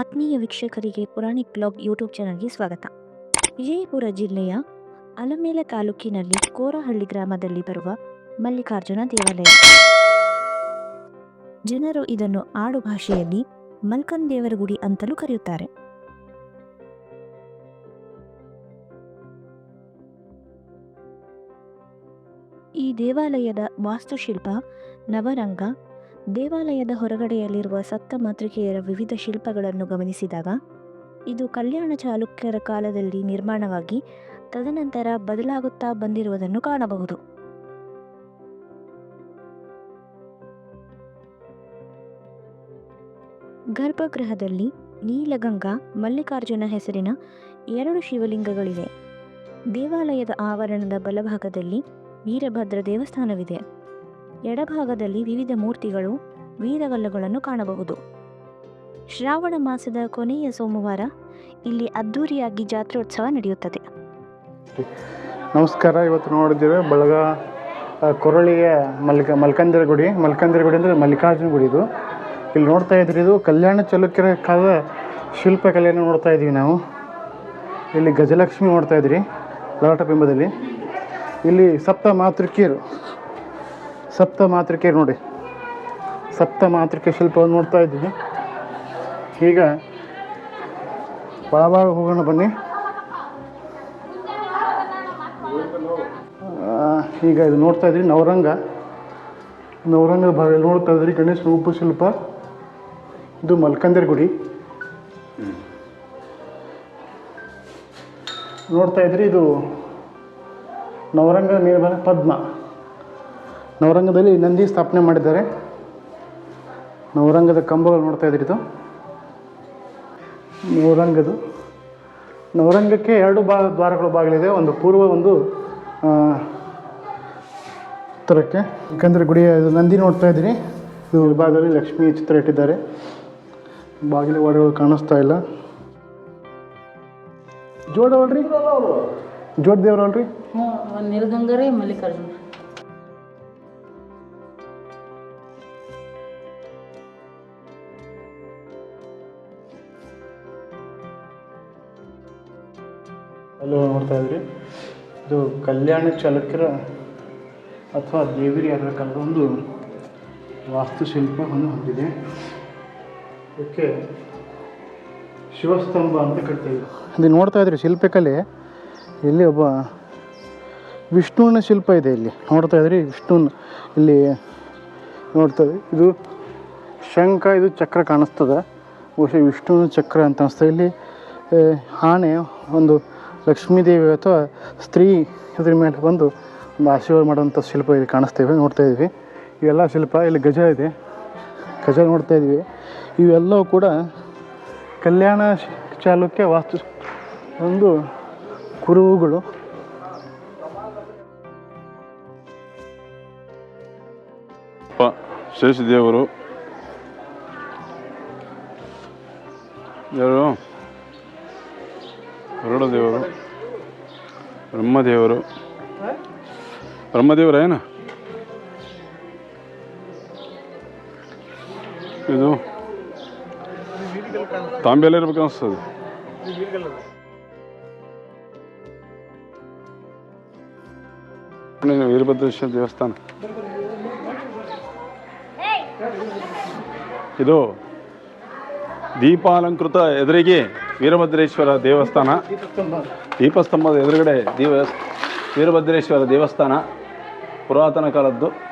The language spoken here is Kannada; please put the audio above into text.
ಆತ್ಮೀಯ ವೀಕ್ಷಕರಿಗೆ ಪುರಾಣಿಕ್ ಬ್ಲಾಗ್ ಯೂಟ್ಯೂಬ್ ಚಾನಲ್ಗೆ ಸ್ವಾಗತ. ವಿಜಯಪುರ ಜಿಲ್ಲೆಯ ಅಲಮೇಲ ತಾಲೂಕಿನಲ್ಲಿ ಕೋರಹಳ್ಳಿ ಗ್ರಾಮದಲ್ಲಿ ಬರುವ ಮಲ್ಲಿಕಾರ್ಜುನ ದೇವಾಲಯ. ಜನರು ಇದನ್ನು ಆಡು ಭಾಷೆಯಲ್ಲಿ ಮಲ್ಕನ್ ದೇವರ ಗುಡಿ ಅಂತಲೂ ಕರೆಯುತ್ತಾರೆ. ಈ ದೇವಾಲಯದ ವಾಸ್ತುಶಿಲ್ಪ ನವರಂಗ ದೇವಾಲಯದ ಹೊರಗಡೆಯಲ್ಲಿರುವ ಸತ್ತ ಮಾತೃಕೆಯರ ವಿವಿಧ ಶಿಲ್ಪಗಳನ್ನು ಗಮನಿಸಿದಾಗ, ಇದು ಕಲ್ಯಾಣ ಚಾಲುಕ್ಯರ ಕಾಲದಲ್ಲಿ ನಿರ್ಮಾಣವಾಗಿ ತದನಂತರ ಬದಲಾಗುತ್ತಾ ಬಂದಿರುವುದನ್ನು ಕಾಣಬಹುದು. ಗರ್ಭಗೃಹದಲ್ಲಿ ನೀಲಗಂಗಾ, ಮಲ್ಲಿಕಾರ್ಜುನ ಹೆಸರಿನ ಎರಡು ಶಿವಲಿಂಗಗಳಿವೆ. ದೇವಾಲಯದ ಆವರಣದ ಬಲಭಾಗದಲ್ಲಿ ವೀರಭದ್ರ ದೇವಸ್ಥಾನವಿದೆ. ಎಡಭಾಗದಲ್ಲಿ ವಿವಿಧ ಮೂರ್ತಿಗಳು, ವೀರಗಲ್ಲುಗಳನ್ನು ಕಾಣಬಹುದು. ಶ್ರಾವಣ ಮಾಸದ ಕೊನೆಯ ಸೋಮವಾರ ಇಲ್ಲಿ ಅದ್ದೂರಿಯಾಗಿ ಜಾತ್ರೋತ್ಸವ ನಡೆಯುತ್ತದೆ. ನಮಸ್ಕಾರ, ಇವತ್ತು ನೋಡಿದ್ದೇವೆ ಬಳಗ ಕೊರಳಿಯ ಮಲ್ಕ, ಮಲ್ಕಂದಿರ ಗುಡಿ. ಮಲ್ಕಂದಿರ ಗುಡಿ ಅಂದರೆ ಮಲ್ಲಿಕಾರ್ಜುನ ಗುಡಿ ಇದು. ಇಲ್ಲಿ ನೋಡ್ತಾ ಇದ್ರಿ ಇದು ಕಲ್ಯಾಣ ಚಲುಕ್ಯರ ಕಾಲದ ಶಿಲ್ಪಕಲೆಯನ್ನು ನೋಡ್ತಾ ಇದ್ದೀವಿ ನಾವು. ಇಲ್ಲಿ ಗಜಲಕ್ಷ್ಮಿ ನೋಡ್ತಾ ಇದ್ರಿ ಲಲಾಟ ಬಿಂಬದಲ್ಲಿ ಇಲ್ಲಿ ಸಪ್ತ ಮಾತೃಕಿಯರು. ಸಪ್ತ ಮಾತೃಕೆ ನೋಡಿ. ಸಪ್ತ ಮಾತೃಕೆ ಶಿಲ್ಪವನ್ನು ನೋಡ್ತಾ ಇದ್ದೀವಿ. ಈಗ ಒಳಭಾಗ ಹೋಗೋಣ ಬನ್ನಿ. ಈಗ ಇದು ನೋಡ್ತಾ ಇದ್ರಿ ನವರಂಗ. ನವರಂಗ ನೋಡ್ತಾ ಇದ್ರಿ ಗಣೇಶ ರೂಪ ಶಿಲ್ಪ. ಇದು ಮಲ್ಕಂದಿರ ಗುಡಿ. ನೋಡ್ತಾ ಇದ್ರಿ ಇದು ನವರಂಗ ನಿರ್ಮಾಣ ಪದ್ಮ. ನವರಂಗದಲ್ಲಿ ನಂದಿ ಸ್ಥಾಪನೆ ಮಾಡಿದ್ದಾರೆ. ನವರಂಗದ ಕಂಬಗಳು ನೋಡ್ತಾ ಇದ್ರಿ ಇದು. ನವರಂಗದು. ನವರಂಗಕ್ಕೆ ಎರಡು ಬಾ, ದ್ವಾರಗಳು ಬಾಗಿಲಿದೆ. ಒಂದು ಪೂರ್ವ, ಒಂದು ಉತ್ತರಕ್ಕೆ. ಯಾಕಂದರೆ ಗುಡಿಯ ನಂದಿ ನೋಡ್ತಾ ಇದ್ದೀರಿ. ಇದು ವಿಭಾಗದಲ್ಲಿ ಲಕ್ಷ್ಮಿ ಚಿತ್ರ ಇಟ್ಟಿದ್ದಾರೆ. ಬಾಗಿಲು ಒಡೆಗಳು ಕಾಣಿಸ್ತಾ ಇಲ್ಲ. ಜೋಡವಲ್ರಿ? ಜೋಡ್ ದೇವ್ರಲ್ರಿ ನಿರ್ಗಂಗರೇ ಮಲ್ಲಿಕಾರ್ಜುನ. ಅಲ್ಲಿ ನೋಡ್ತಾ ಇದ್ರಿ. ಇದು ಕಲ್ಯಾಣ ಚಾಲುಕ್ಯರ ಅಥವಾ ದೇವಿರಿ ಕಾಲದ ಒಂದು ವಾಸ್ತುಶಿಲ್ಪವನ್ನು ಹೊಂದಿದೆ. ಇದಕ್ಕೆ ಶಿವಸ್ತಂಭ ಅಂತ ಕರಿತೀವಿ ಇದು ನೋಡ್ತಾ ಇದ್ರಿ ಶಿಲ್ಪಕಲೆ. ಇಲ್ಲಿ ಒಬ್ಬ ವಿಷ್ಣುವಿನ ಶಿಲ್ಪ ಇದೆ ಇಲ್ಲಿ. ನೋಡ್ತಾ ಇದ್ರಿ ವಿಷ್ಣುನ ಇಲ್ಲಿ ನೋಡ್ತಾ ಇದ್ರಿ. ಇದು ಶಂಖ, ಇದು ಚಕ್ರ ಕಾಣಿಸ್ತದೆ. ಬಹುಶಃ ವಿಷ್ಣುವಿನ ಚಕ್ರ ಅಂತ ಅನಿಸ್ತದೆ ಇಲ್ಲಿ ಆನೆ ಒಂದು ಲಕ್ಷ್ಮೀದೇವಿ ಅಥವಾ ಸ್ತ್ರೀ ಇದ್ರ ಮೇಲೆ ಬಂದು ಒಂದು ಆಶೀರ್ವಾದ ಮಾಡುವಂಥ ಶಿಲ್ಪ ಇಲ್ಲಿ ಕಾಣಿಸ್ತೇವೆ ನೋಡ್ತಾ ಇದ್ವಿ ಇವೆಲ್ಲ ಶಿಲ್ಪ, ಇಲ್ಲಿ ಗಜ ಇದೆ. ಗಜ ನೋಡ್ತಾ ಇದ್ವಿ ಇವೆಲ್ಲವೂ ಕೂಡ ಕಲ್ಯಾಣ ಚಾಲುಕ್ಯ ವಾಸ್ತು ಒಂದು ಕುರುಹುಗಳು. ಶೇಷದೇವರು. ಯಾರು? ಗರುಡ ದೇವರು ಬ್ರಹ್ಮದೇವರು. ಬ್ರಹ್ಮದೇವರ ಏನು? ಇದು ತಾಂಬೆಲ್ಲ ಇರ್ಬೇಕು ಅನಿಸ್ತದೆ. ವೀರಭದ್ರೇಶ್ವರ ದೇವಸ್ಥಾನ. ಇದು ದೀಪಾಲಂಕೃತ ಎದುರಿಗೆ ವೀರಭದ್ರೇಶ್ವರ ದೇವಸ್ಥಾನ. ದೀಪಸ್ತಂಭದ ಎದುರುಗಡೆ ದೀವ ವೀರಭದ್ರೇಶ್ವರ ದೇವಸ್ಥಾನ ಪುರಾತನ ಕಾಲದ್ದು.